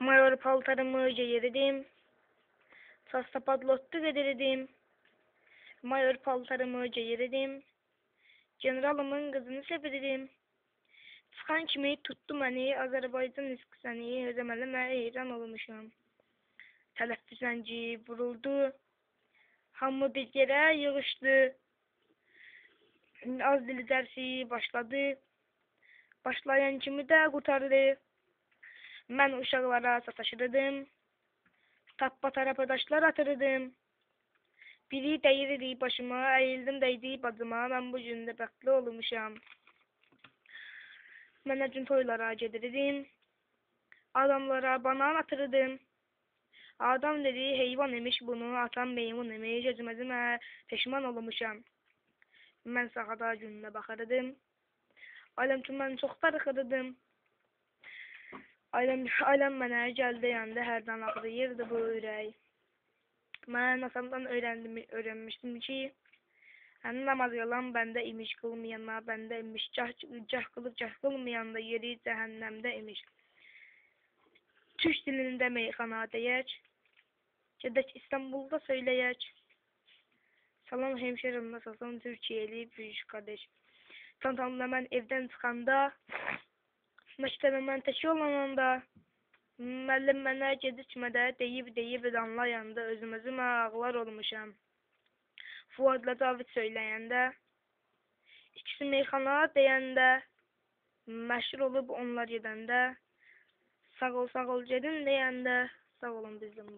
Mayor paltarımı giyirdim. Sastapadlottu gedirdim. Mayor paltarımı giyirdim. Generalımın kızını sevirdim. Çıkan kimi tuttu məni, Azərbaycan iskisəni, özəməlimə heyran olmuşam. Tələffüzənci vuruldu. Hamı bir yerə yığışdı. Az dili dərsi başladı. Başlayan kimi də qurtardı. Mən uşaqlara sataşırdım. Tappa tarafadaşlar atırdım. Biri değirdi başıma, əyildim değdi bacıma. Mən bu gün də bəxtli olmuşam. Mən üçün toylara gedirdim. Adamlara banan atırdım. Adam dedi heyvan imiş bunu, atan meymun imiş, özümüzümə peşman olmuşam. Mən sağada gününə baxırdım. Ailəm üçün mən çox darıxırdım. Ailəm, ailəm mənə gəldi yandı, hərdən ağrıyırdı bu ürək. Mən atamdan öyrəndim, öyrənmişdim ki, Hani namaz yalan bende imiş kılmayana bende imiş cah, cah kılıp cah kılmayanda yeri cehennemde imiş. Türk dilinde meyhana diyek. Cedek İstanbul'da söyleyek. Salam hemşerim nasılsın Türkiye'li büyük kardeş. Tantamla ben evden çıkanda Məktəbə mən tək olananda müəllim mənə gecikmədə deyib deyib danlayanda özüm-özümə ağlar olmuşam. Fuadla David söyləyəndə, ikisi meyxana deyəndə, məşhur olub onlar gedəndə, sağ ol, sağ ol gedin deyəndə, sağ olun bizimle.